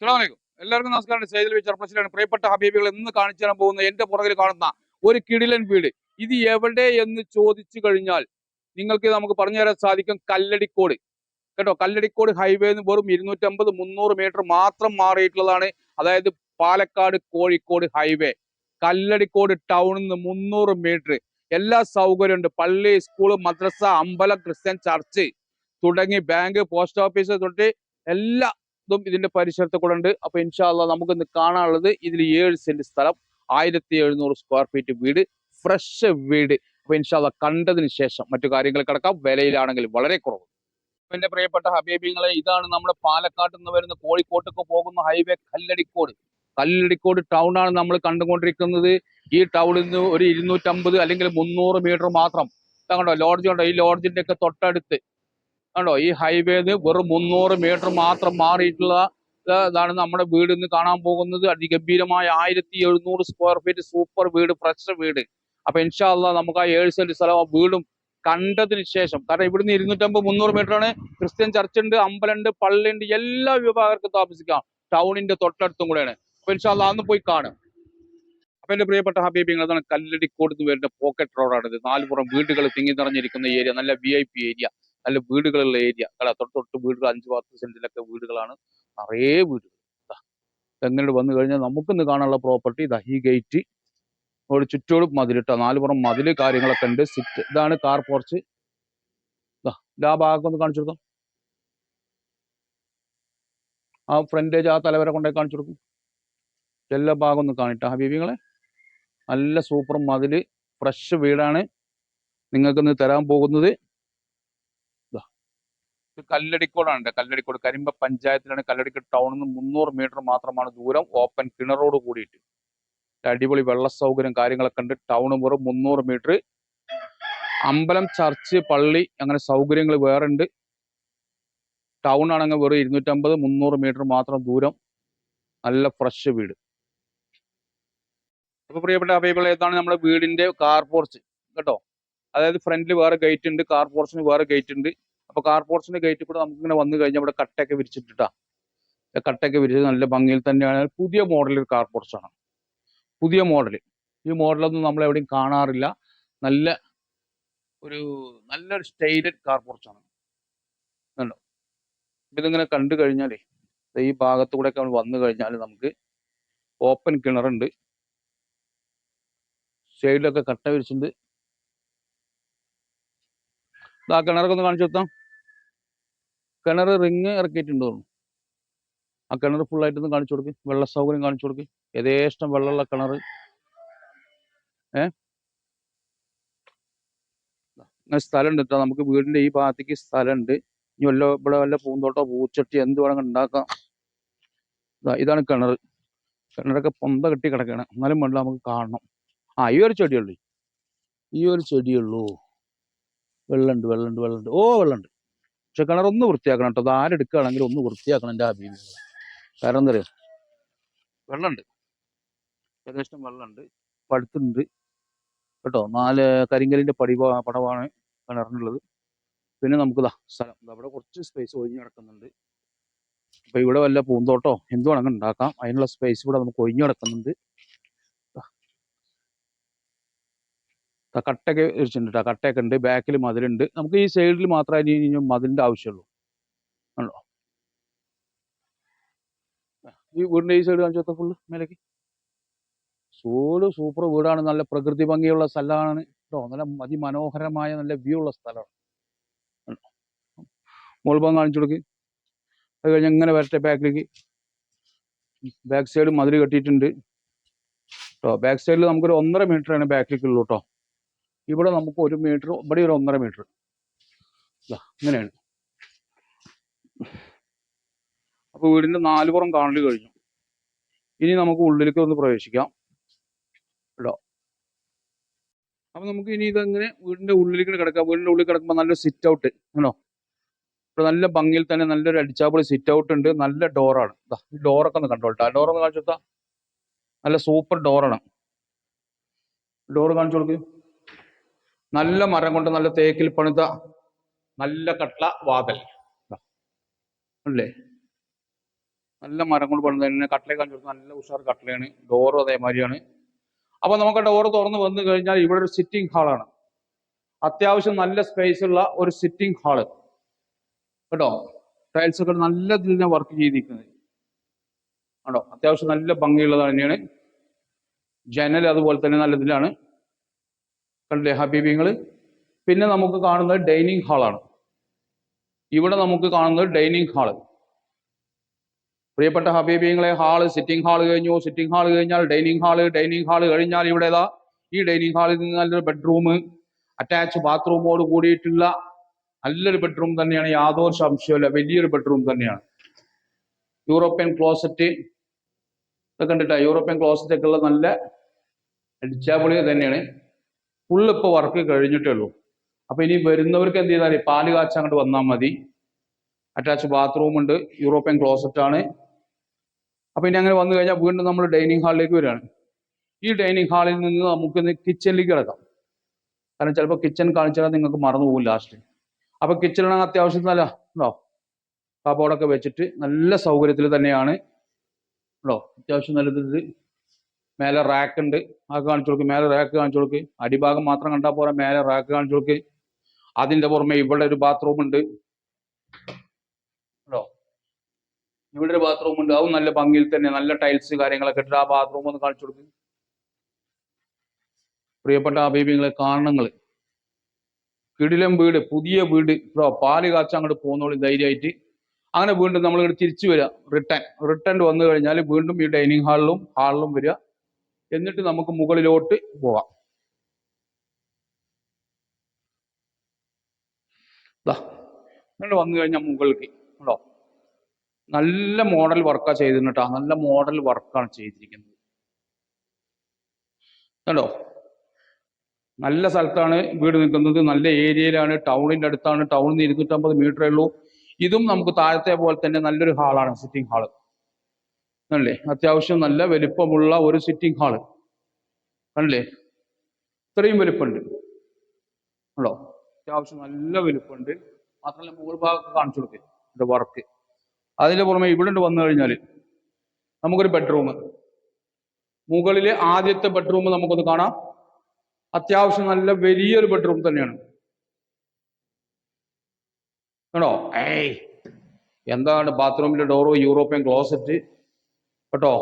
അസ്സലാമലൈക്കും. എല്ലാവർക്കും നമസ്കാരം. സൈദിൽ ചെറുപ്പശ്ശേരിയാണ് പ്രിയപ്പെട്ട ഹബീബികൾ എന്ന് കാണിച്ചു തരാൻ പോകുന്ന എന്റെ പുറകിൽ കാണുന്ന ഒരു കിടിലൻ വീട്. ഇത് എവിടെ എന്ന് ചോദിച്ചു കഴിഞ്ഞാൽ നിങ്ങൾക്ക് നമുക്ക് പറഞ്ഞു തരാൻ സാധിക്കും കല്ലടിക്കോട്. കേട്ടോ കല്ലടിക്കോട് ഹൈവേ നിന്ന് വെറും ഇരുന്നൂറ്റമ്പത് മുന്നൂറ് മീറ്റർ മാത്രം മാറിയിട്ടുള്ളതാണ്. അതായത് പാലക്കാട് കോഴിക്കോട് ഹൈവേ കല്ലടിക്കോട് ടൗണിൽ നിന്ന് മുന്നൂറ് മീറ്റർ എല്ലാ സൗകര്യമുണ്ട്. പള്ളി സ്കൂൾ മദ്രസ അമ്പലം ക്രിസ്ത്യൻ ചർച്ച് തുടങ്ങി ബാങ്ക് പോസ്റ്റ് ഓഫീസ് തൊട്ട് എല്ലാ ഇതും ഇതിന്റെ പരിസരത്ത് കൂടെ ഉണ്ട്. അപ്പൊ ഇൻഷാല്ല നമുക്ക് ഇന്ന് കാണാനുള്ളത് ഇതിൽ ഏഴ് സെന്റ് സ്ഥലം ആയിരത്തി എഴുന്നൂറ് സ്ക്വയർ ഫീറ്റ് വീട് ഫ്രഷ് വീട്. അപ്പൊ ഇൻഷാല്ല കണ്ടതിന് ശേഷം മറ്റു കാര്യങ്ങൾ കിടക്കാം. വിലയിലാണെങ്കിൽ വളരെ കുറവ്. എന്റെ പ്രിയപ്പെട്ട ഹബീബിങ്ങളെ ഇതാണ് നമ്മുടെ പാലക്കാട്ട് നിന്ന് വരുന്ന കോഴിക്കോട്ടേക്ക് പോകുന്ന ഹൈവേ കല്ലടിക്കോട്. കല്ലടിക്കോട് ടൗൺ ആണ് നമ്മൾ കണ്ടുകൊണ്ടിരിക്കുന്നത്. ഈ ടൗണിൽ നിന്ന് ഒരു ഇരുന്നൂറ്റമ്പത് അല്ലെങ്കിൽ മുന്നൂറ് മീറ്റർ മാത്രം. കണ്ടോ ലോഡ്ജ് ഉണ്ടോ ഈ ലോഡ്ജിന്റെ ഒക്കെ തൊട്ടടുത്ത് കണ്ടോ? ഈ ഹൈവേന്ന് വെറും മുന്നൂറ് മീറ്റർ മാത്രം മാറിയിട്ടുള്ള ഇതാണ് നമ്മുടെ വീട് ഇന്ന് കാണാൻ പോകുന്നത്. അതിഗംഭീരമായ ആയിരത്തി എഴുന്നൂറ് സ്ക്വയർ ഫീറ്റ് സൂപ്പർ വീട് ഫ്രഷ് വീട്. അപ്പൊ ഇൻഷാല്ല നമുക്ക് ആ ഏഴ് സെന്റ് സ്ഥലം വീടും കണ്ടതിന് ശേഷം കാരണം ഇവിടുന്ന് ഇരുന്നൂറ്റമ്പത് മുന്നൂറ് മീറ്റർ ആണ്. ക്രിസ്ത്യൻ ചർച്ച് ഉണ്ട് അമ്പലമുണ്ട് പള്ളിയുണ്ട് എല്ലാ വിഭാഗർക്കും താമസിക്കാം. ടൗണിന്റെ തൊട്ടടുത്തും കൂടെയാണ്. അപ്പൊ ഇൻഷാല്ല അന്ന് പോയി കാണും. അപ്പൊ എന്റെ പ്രിയപ്പെട്ട ഹബീബിങ്ങൾ അതാണ് കല്ലടിക്കോട് നിന്ന് വരുന്ന പോക്കറ്റ് ഇത് നാലുപുറം വീടുകൾ തിങ്ങി നിറഞ്ഞിരിക്കുന്ന ഏരിയ നല്ല വി ഐ പി ഏരിയ നല്ല വീടുകളുള്ള ഏരിയ. അല്ല തൊട്ട് തൊട്ട് വീടുകൾ അഞ്ച് പത്ത് സെന്റിലൊക്കെ വീടുകളാണ്. നിറയെ വീടുകൾ. എങ്ങനെയാണ് എങ്ങനെ വന്നു കഴിഞ്ഞാൽ നമുക്കിന്ന് കാണാനുള്ള പ്രോപ്പർട്ടി ഇതാ ഈ ഗേറ്റ്. ഒരു ചുറ്റോടും മതിലിട്ട നാലുപുറം മതിൽ കാര്യങ്ങളൊക്കെ ഉണ്ട്. സിറ്റ് ഇതാണ് കാർ പോർച്ച്. ആ ഭാഗം ഒന്ന് കാണിച്ചു കൊടുക്കാം. ആ ഫ്രണ്ടേജ് ആ തലവരെ കൊണ്ടുപോയി കാണിച്ചു കൊടുക്കും. എല്ലാ ഭാഗം ഒന്ന് കാണിട്ട. ഹബീബിങ്ങളെ നല്ല സൂപ്പർ മതിൽ ഫ്രഷ് വീടാണ്. നിങ്ങൾക്കിന്ന് തരാൻ പോകുന്നത്. ഇത് കല്ലടിക്കോടാണ്. കല്ലടിക്കോട് കരിമ്പ പഞ്ചായത്തിലാണ് കല്ലടിക്കോട് ടൗണിൽ നിന്ന് മുന്നൂറ് മീറ്റർ മാത്രമാണ് ദൂരം. ഓപ്പൺ കിണറോട് കൂടിയിട്ട്. അടിപൊളി വെള്ള സൗകര്യം കാര്യങ്ങളൊക്കെ ഉണ്ട്. ടൗൺ വെറും മുന്നൂറ് മീറ്റർ അമ്പലം ചർച്ച് പള്ളി അങ്ങനെ സൗകര്യങ്ങൾ വേറെ ഉണ്ട്. ടൗൺ ആണെങ്കിൽ വെറും ഇരുന്നൂറ്റമ്പത് മുന്നൂറ് മീറ്റർ മാത്രം ദൂരം. നല്ല ഫ്രഷ് വീട്. അപ്പൊ പ്രിയപ്പെട്ട അഭയകൾ ഏതാണ് നമ്മുടെ വീടിന്റെ കാർ പോർച്ച് കേട്ടോ? അതായത് ഫ്രണ്ടിൽ വേറെ ഗേറ്റ് ഉണ്ട്. കാർ പോർച്ചിന് വേറെ ഗേറ്റ് ഉണ്ട്. അപ്പൊ കാർ പോർച്ചിന്റെ ഗേറ്റിൽ കൂടെ നമുക്ക് ഇങ്ങനെ വന്നു കഴിഞ്ഞാൽ ഇവിടെ കട്ടയൊക്കെ വിരിച്ചിട്ടിട്ടാ. കട്ടയൊക്കെ വിരിച്ചത് നല്ല ഭംഗിയിൽ തന്നെയാണ്. പുതിയ മോഡൽ കാർ ആണ്. പുതിയ മോഡൽ ഈ മോഡലൊന്നും നമ്മൾ എവിടെയും കാണാറില്ല. നല്ല ഒരു നല്ലൊരു സ്റ്റൈലഡ് കാർ ആണ്. കണ്ടോ? ഇതിങ്ങനെ കണ്ടു കഴിഞ്ഞാലേ ഈ ഈ ഭാഗത്തൂടെ ഒക്കെ വന്നു കഴിഞ്ഞാൽ നമുക്ക് ഓപ്പൺ കിണറുണ്ട് സൈഡിലൊക്കെ കട്ട വിരിച്ചിട്ടുണ്ട്. ആ കിണറൊക്കെ ഒന്ന് കാണിച്ചു കൊടുത്താം. കിണർ റിങ് ഇറക്കിയിട്ടുണ്ട് തോന്നുന്നു. ആ കിണർ ഒന്ന് കാണിച്ചു കൊടുക്ക്. വെള്ള സൗകര്യം കാണിച്ചു കൊടുക്ക്. യഥേഷ്ടം വെള്ളമുള്ള കിണർ ഏ? സ്ഥലമുണ്ട് കേട്ടോ. നമുക്ക് വീടിന്റെ ഈ ഭാഗത്തേക്ക് സ്ഥലമുണ്ട്. ഇനി വല്ല ഇവിടെ വല്ല പൂന്തോട്ടോ പൂച്ചട്ടി എന്ത് വേണമെങ്കിൽ ഉണ്ടാക്കാം. ഇതാണ് കിണർ കിണറൊക്കെ പൊന്ത കെട്ടി കിടക്കുകയാണ് എന്നാലും വേണ്ട നമുക്ക് കാണണം. ആ ഈ ഒരു ചെടിയുള്ളൂ ഈ ഒരു ചെടിയുള്ളൂ വെള്ളമുണ്ട് വെള്ളമുണ്ട് വെള്ളമുണ്ട്. ഓ വെള്ളമുണ്ട്. പക്ഷെ ഒന്ന് വൃത്തിയാക്കണം കേട്ടോ. അത് ആരെടുക്കുകയാണെങ്കിൽ ഒന്ന് വൃത്തിയാക്കണം എന്റെ അഭിപ്രായം കാരണം എന്താ പറയുക വെള്ളമുണ്ട്. ഏകദേശം വെള്ളമുണ്ട്. പഴുത്തുണ്ട്. കേട്ടോ? നാല് കരിങ്കലിന്റെ പടി പടവാണ് കിണറിനുള്ളത്. പിന്നെ നമുക്ക് ദാ സ്ഥലം. അവിടെ കുറച്ച് സ്പേസ് ഒഴിഞ്ഞു കിടക്കുന്നുണ്ട്. അപ്പോൾ ഇവിടെ വല്ല പൂന്തോട്ടോ എന്തോ അങ്ങനെ ഉണ്ടാക്കാം. അതിനുള്ള സ്പേസ് ഇവിടെ നമുക്ക് ഒഴിഞ്ഞു കിടക്കുന്നുണ്ട്. കട്ടയൊക്കെ വെച്ചിട്ടുണ്ട് കേട്ടോ കട്ടയൊക്കെ ഉണ്ട് ബാക്കിൽ മതിലുണ്ട് നമുക്ക് ഈ സൈഡിൽ മാത്രമേ ഇനി കഴിഞ്ഞാൽ മതിലിന്റെ ആവശ്യമുള്ളൂ. ആണല്ലോ ഈ വീടിന്റെ ഈ സൈഡ് കാണിച്ചു ഫുള്ള് മേലേക്ക്. സോൾ സൂപ്പർ വീടാണ് നല്ല പ്രകൃതി ഭംഗിയുള്ള സ്ഥലമാണ്. കേട്ടോ നല്ല അതിമനോഹരമായ നല്ല വ്യൂ ഉള്ള സ്ഥലമാണ്. മുൾഭാഗം കാണിച്ചു കൊടുക്ക്. അത് കഴിഞ്ഞ് ഇങ്ങനെ വരട്ടെ ബാക്കിലേക്ക്. ബാക്ക് സൈഡ് മതിൽ കെട്ടിയിട്ടുണ്ട്. കേട്ടോ ബാക്ക് സൈഡിൽ നമുക്കൊരു ഒന്നര മീറ്റർ ആണ് ബാക്കിലേക്ക് ഉള്ളൂ കേട്ടോ ഇവിടെ നമുക്ക് ഒരു മീറ്റർ ഇവിടെ ഒരു ഒന്നര മീറ്റർ. ഇങ്ങനെയാണ്. അപ്പൊ വീടിന്റെ നാലുപുറം കാണൽ കഴിഞ്ഞു. ഇനി നമുക്ക് ഉള്ളിലേക്ക് ഒന്ന് പ്രവേശിക്കാം. കേട്ടോ അപ്പൊ നമുക്ക് ഇനി ഇതെങ്ങനെ വീടിന്റെ ഉള്ളിലേക്ക് കിടക്കാം. വീടിന്റെ ഉള്ളിൽ കിടക്കുമ്പോൾ നല്ലൊരു സിറ്റ് ഔട്ട് ആണോ ഇവിടെ നല്ല ഭംഗിയിൽ തന്നെ നല്ലൊരു അടിച്ചാപ്പൊളി സിറ്റ് ഔട്ട് ഉണ്ട്. നല്ല ഡോറാണ് ഈ ഡോറൊക്കെ ഒന്ന് കണ്ടോട്ടെ ആ ഡോർ ഒന്ന് കാണിച്ചു നല്ല സൂപ്പർ ഡോറാണ് ഡോറ് കാണിച്ചു കൊടുക്ക്. നല്ല മരം കൊണ്ട് നല്ല തേക്കിൽ പണിത നല്ല കട്ട വാതൽ. അല്ലേ? നല്ല മരം കൊണ്ട് പണിത തന്നെ കട്ടല കാണിച്ചു നല്ല ഉഷാർ കട്ടലയാണ് ഡോറും അതേമാതിരിയാണ്. അപ്പൊ നമുക്ക് ഡോറ് തുറന്ന് വന്നു കഴിഞ്ഞാൽ ഇവിടെ ഒരു സിറ്റിംഗ് ഹാളാണ് അത്യാവശ്യം നല്ല സ്പേസ് ഉള്ള ഒരു സിറ്റിംഗ് ഹാൾ കേട്ടോ? ടൈൽസ് ഒക്കെ നല്ല ഇതിൽ തന്നെ വർക്ക് ചെയ്തിരിക്കുന്നത്. ആണോ? അത്യാവശ്യം നല്ല ഭംഗിയുള്ളത് തന്നെയാണ്. ജനൽ അതുപോലെ തന്നെ നല്ല ഇതിലാണ്. കണ്ടില്ലേ ഹബീബിങ്ങൾ പിന്നെ നമുക്ക് കാണുന്നത് ഡൈനിങ് ഹാളാണ് ഇവിടെ നമുക്ക് കാണുന്നത് ഡൈനിങ് ഹാൾ പ്രിയപ്പെട്ട ഹബീബിങ്ങളെ ഹാൾ സിറ്റിംഗ് ഹാൾ കഴിഞ്ഞു. സിറ്റിംഗ് ഹാൾ കഴിഞ്ഞാൽ ഡൈനിങ് ഹാൾ ഡൈനിങ് ഹാൾ കഴിഞ്ഞാൽ ഇവിടെ ഏതാ ഈ ഡൈനിങ് ഹാളിൽ നിന്ന് നല്ലൊരു ബെഡ്റൂം അറ്റാച്ച് ബാത്റൂമോട് കൂടിയിട്ടുള്ള നല്ലൊരു ബെഡ്റൂം തന്നെയാണ്. യാതൊരു സംശയമില്ല വലിയൊരു ബെഡ്റൂം തന്നെയാണ്. European closet. ഇതൊക്കെ കണ്ടിട്ടാ? യൂറോപ്യൻ ക്ലോസറ്റ് ഒക്കെ ഉള്ള നല്ല അടിച്ചാപൊളി തന്നെയാണ്. ഫുള്ള് ഇപ്പോൾ വർക്ക് കഴിഞ്ഞിട്ടേ ഉള്ളൂ. അപ്പൊ ഇനി വരുന്നവർക്ക് എന്ത് ചെയ്താൽ പാൽ കാച്ച അങ്ങോട്ട് വന്നാൽ മതി. അറ്റാച്ച് ബാത്റൂം ഉണ്ട് യൂറോപ്യൻ ക്ലോസറ്റ് ആണ്. അപ്പൊ ഇനി അങ്ങനെ വന്നു കഴിഞ്ഞാൽ വീണ്ടും നമ്മൾ ഡൈനിങ് ഹാളിലേക്ക് വരികയാണ്. ഈ ഡൈനിങ് ഹാളിൽ നിന്ന് നമുക്ക് കിച്ചണിലേക്ക് കിടക്കാം. കാരണം ചിലപ്പോൾ കിച്ചൺ കാണിച്ചാൽ നിങ്ങൾക്ക് മറന്നു പോകും ലാസ്റ്റ് അപ്പൊ കിച്ചണിനാണ് അത്യാവശ്യം നല്ല ഉണ്ടോ? കബോർഡൊക്കെ വെച്ചിട്ട് നല്ല സൗകര്യത്തിൽ തന്നെയാണ്. ഉണ്ടോ? അത്യാവശ്യം നല്ലത് മേലെ റാക്ക് ഉണ്ട്. അത് കാണിച്ചു കൊടുക്ക്. മേലെ റാക്ക് കാണിച്ചു കൊടുക്ക്. അടിഭാഗം മാത്രം കണ്ടാൽ പോരാ. മേലെ റാക്ക് കാണിച്ചു കൊടുക്ക്. അതിന്റെ പുറമെ ഇവിടെ ഒരു ബാത്റൂം ഉണ്ട്. ഉണ്ടോ ഇവിടെ ഒരു ബാത്റൂം ഉണ്ട്. അതും നല്ല ഭംഗിയിൽ തന്നെ നല്ല ടൈൽസ് കാര്യങ്ങളൊക്കെ ഇട്ടിട്ട് ആ ബാത്റൂം ഒന്ന് കാണിച്ചു കൊടുക്ക്. പ്രിയപ്പെട്ട അഭിപ്രായങ്ങളെ കാരണങ്ങൾ കിടിലം വീട് പുതിയ വീട്. ഇപ്പോ പാൽ കാച്ച അങ്ങോട്ട് പോകുന്നോളി ധൈര്യമായിട്ട്. അങ്ങനെ വീണ്ടും നമ്മൾ തിരിച്ചു വരിക റിട്ടേൺ റിട്ടേൺ വന്നു കഴിഞ്ഞാൽ വീണ്ടും ഈ ഡൈനിങ് ഹാളിലും ഹാളിലും വരിക എന്നിട്ട് നമുക്ക് മുകളിലോട്ട് പോകാം ഇങ്ങോട്ട് വന്നു കഴിഞ്ഞാൽ മുകളിലേക്ക് ഉണ്ടോ നല്ല മോഡൽ വർക്കാണ് ചെയ്തിട്ടാ നല്ല മോഡൽ വർക്കാണ് ചെയ്തിരിക്കുന്നത്. കണ്ടോ? നല്ല സ്ഥലത്താണ് വീട് നിൽക്കുന്നത്. നല്ല ഏരിയയിലാണ് ടൗണിന്റെ അടുത്താണ്. ടൗണിൽ നിന്ന് ഇരുന്നൂറ്റമ്പത് മീറ്ററേ ഉള്ളൂ. ഇതും നമുക്ക് താഴത്തെ പോലെ തന്നെ നല്ലൊരു ഹാളാണ് സിറ്റിംഗ് ഹാൾ അല്ലേ അത്യാവശ്യം നല്ല വലിപ്പമുള്ള ഒരു സിറ്റിംഗ് ഹാൾ കണ്ടില്ലേ? ഇത്രയും വലിപ്പമുണ്ട്. ഉണ്ടോ? അത്യാവശ്യം നല്ല വലിപ്പമുണ്ട്. മാത്രമല്ല മുകൾ ഭാഗത്ത് കാണിച്ചു കൊടുക്കുക ഇത് വർക്ക് അതിന്റെ പുറമെ ഇവിടെ വന്നു കഴിഞ്ഞാൽ നമുക്കൊരു ബെഡ്റൂം മുകളിലെ ആദ്യത്തെ ബെഡ്റൂം നമുക്കൊന്ന് കാണാം. അത്യാവശ്യം നല്ല വലിയൊരു ബെഡ്റൂം തന്നെയാണ്. കേട്ടോ ഏയ്! എന്താണ് ബാത്റൂമിലെ ഡോറോ യൂറോപ്യൻ ക്ലോസറ്റ് കേട്ടോ?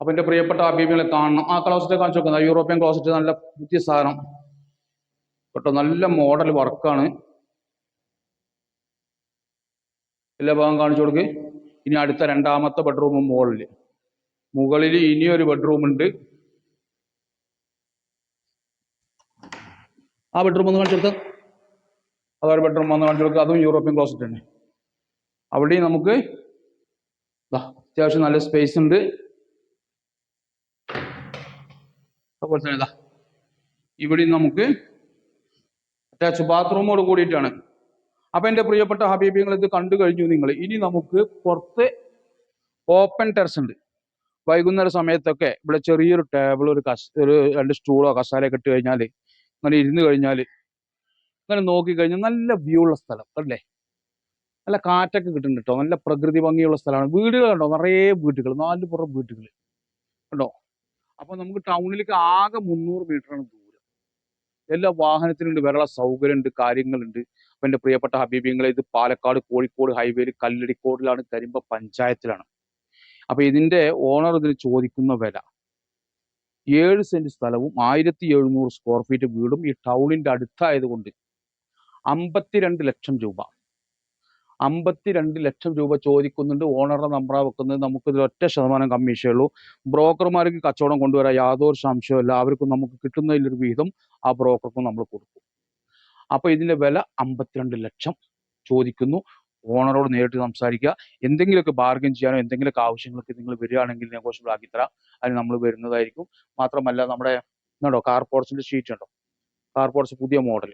അപ്പൊ എന്റെ പ്രിയപ്പെട്ട അഭിപ്രായങ്ങളെ കാണണം. ആ ക്ലോസറ്റ് കാണിച്ചു നോക്കുന്ന യൂറോപ്യൻ ക്ലോസറ്റ് നല്ല പുതിയ സാധനം. കേട്ടോ നല്ല മോഡൽ വർക്കാണ് എല്ലാ ഭാഗം കാണിച്ചു കൊടുക്ക്. ഇനി അടുത്ത രണ്ടാമത്തെ ബെഡ്റൂം മുകളിൽ മുകളിൽ ഇനിയൊരു ബെഡ്റൂം ഉണ്ട്. ആ ബെഡ്റൂം ഒന്ന് കാണിച്ചു കൊടുത്ത. അതൊരു ബെഡ്റൂം ഒന്ന് കാണിച്ചു കൊടുക്കുക അതും യൂറോപ്യൻ ക്ലോസറ്റ് തന്നെ. അവിടെയും നമുക്ക് അത്യാവശ്യം നല്ല സ്പേസ് ഉണ്ട്. അതുപോലെ തന്നെ ഇതാ ഇവിടെയും നമുക്ക് അറ്റാച്ച് ബാത്റൂമോട് കൂടിയിട്ടാണ്. അപ്പൊ എന്റെ പ്രിയപ്പെട്ട ഹബീബിങ്ങൾ ഇത് കണ്ടു കഴിഞ്ഞു നിങ്ങൾ. ഇനി നമുക്ക് പുറത്ത് ഓപ്പൺ ടെറസ് ഉണ്ട്. വൈകുന്നേര സമയത്തൊക്കെ ഇവിടെ ചെറിയൊരു ടേബിൾ ഒരു കസ ഒരു രണ്ട് സ്റ്റൂളോ കസാലയൊക്കെ ഇട്ട് കഴിഞ്ഞാൽ അങ്ങനെ ഇരുന്ന് കഴിഞ്ഞാൽ അങ്ങനെ നോക്കി കഴിഞ്ഞാൽ നല്ല വ്യൂ ഉള്ള സ്ഥലം അല്ലേ? നല്ല കാറ്റൊക്കെ കിട്ടുന്നുണ്ട് കേട്ടോ നല്ല പ്രകൃതി ഭംഗിയുള്ള സ്ഥലമാണ്. വീടുകൾ കണ്ടോ നിറയെ വീടുകൾ. നാല് പുറം വീടുകൾ. കണ്ടോ അപ്പൊ നമുക്ക് ടൗണിലേക്ക് ആകെ മുന്നൂറ് മീറ്ററാണ് ദൂരം. എല്ലാ വാഹനത്തിനുണ്ട്. വരാനുള്ള സൗകര്യമുണ്ട് കാര്യങ്ങളുണ്ട്. അപ്പൊ എന്റെ പ്രിയപ്പെട്ട ഹബീബിങ്ങളെ ഇത് പാലക്കാട് കോഴിക്കോട് ഹൈവേയിൽ കല്ലടിക്കോടിലാണ് കരിമ്പ പഞ്ചായത്തിലാണ്. അപ്പൊ ഇതിന്റെ ഓണർ ഇതിന് ചോദിക്കുന്ന വില. ഏഴ് സെന്റ് സ്ഥലവും ആയിരത്തി എഴുന്നൂറ് സ്ക്വയർ ഫീറ്റ് വീടും ഈ ടൗണിന്റെ അടുത്തായതുകൊണ്ട് അമ്പത്തിരണ്ട് ലക്ഷം രൂപ. അമ്പത്തിരണ്ട് ലക്ഷം രൂപ ചോദിക്കുന്നുണ്ട്. ഓണറുടെ നമ്പർ വെക്കുന്നത് നമുക്ക് ഇതിൽ ഒറ്റ ശതമാനം കമ്മീഷേ ഉള്ളൂ. ബ്രോക്കർമാർക്ക് കച്ചവടം കൊണ്ടുവരാൻ യാതൊരു സംശയമില്ല അവർക്കും നമുക്ക് കിട്ടുന്നതിലൊരു വിഹിതം ആ ബ്രോക്കർക്കും നമ്മൾ കൊടുക്കും. അപ്പോൾ ഇതിന്റെ വില അമ്പത്തിരണ്ട് ലക്ഷം ചോദിക്കുന്നു. ഓണറോട് നേരിട്ട് സംസാരിക്കുക. എന്തെങ്കിലുമൊക്കെ ബാർഗൻ ചെയ്യാനോ എന്തെങ്കിലുമൊക്കെ ആവശ്യങ്ങൾക്ക് നിങ്ങൾ വരികയാണെങ്കിൽ നെഗോഷ്യബിൾ ആക്കി തരാം. അതിന് നമ്മൾ വരുന്നതായിരിക്കും. മാത്രമല്ല നമ്മുടെ ഇതുണ്ടോ കാർപോർട്സിന്റെ ഷീറ്റ് ഉണ്ടോ? കാർപോർട്സ് പുതിയ മോഡൽ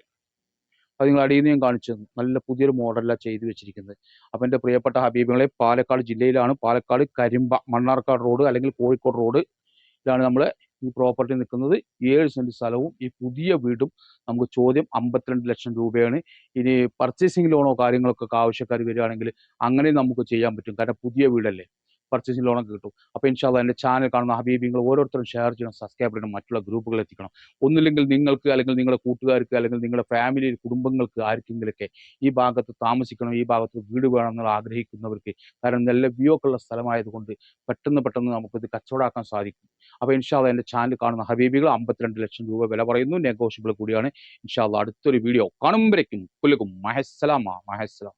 അത് നിങ്ങൾ അടിയിൽ നിന്ന് ഞാൻ കാണിച്ചു തന്നു. നല്ല പുതിയൊരു മോഡലാണ് ചെയ്തു വെച്ചിരിക്കുന്നത്. അപ്പം എന്റെ പ്രിയപ്പെട്ട ഹബീബുകളെ പാലക്കാട് ജില്ലയിലാണ് പാലക്കാട് കരിമ്പ മണ്ണാർക്കാട് റോഡ് അല്ലെങ്കിൽ കോഴിക്കോട് റോഡ് ഇതാണ് നമ്മൾ ഈ പ്രോപ്പർട്ടി നിൽക്കുന്നത്. ഏഴ് സെന്റ് സ്ഥലവും ഈ പുതിയ വീടും നമുക്ക് ചോദ്യം അമ്പത്തിരണ്ട് ലക്ഷം രൂപയാണ്. ഇനി പർച്ചേസിംഗ് ലോണോ കാര്യങ്ങളൊക്കെ ആവശ്യക്കാർ വരികയാണെങ്കിൽ അങ്ങനെ നമുക്ക് ചെയ്യാൻ പറ്റും. കാരണം പുതിയ വീടല്ലേ. പർച്ചേസിംഗ് ലോണൊക്കെ കിട്ടും. അപ്പോൾ ഇൻഷാല്ല എന്റെ ചാനൽ കാണുന്ന ഹബീബിങ്ങൾ ഓരോരുത്തരും ഷെയർ ചെയ്യണം സബ്സ്ക്രൈബ് ചെയ്യണം മറ്റുള്ള ഗ്രൂപ്പുകൾ എത്തിക്കണം. ഒന്നില്ലെങ്കിൽ നിങ്ങൾക്ക് അല്ലെങ്കിൽ നിങ്ങളുടെ കൂട്ടുകാർക്ക് അല്ലെങ്കിൽ നിങ്ങളുടെ ഫാമിലി കുടുംബങ്ങൾക്ക് ആർക്കെങ്കിലൊക്കെ ഈ ഭാഗത്ത് താമസിക്കണം ഈ ഭാഗത്ത് വീട് വേണം എന്നുള്ള ആഗ്രഹിക്കുന്നവർക്ക് കാരണം നല്ല വ്യൂ ഒക്കെ ഉള്ള സ്ഥലമായതുകൊണ്ട് പെട്ടെന്ന് പെട്ടെന്ന് നമുക്കിത് കച്ചവടമാക്കാൻ സാധിക്കും. അപ്പോൾ ഇൻഷാല്ല എന്റെ ചാനൽ കാണുന്ന ഹബീബികൾ അമ്പത്തിരണ്ട് ലക്ഷം രൂപ വില പറയുന്നു. നെഗോഷ്യബിൾ കൂടിയാണ്. ഇൻഷാല്ല അടുത്തൊരു വീഡിയോ കാണുമ്പോഴേക്കും. പുല്ലുക്കും. മഹസ്സലാമ. മഹസ്സലാം.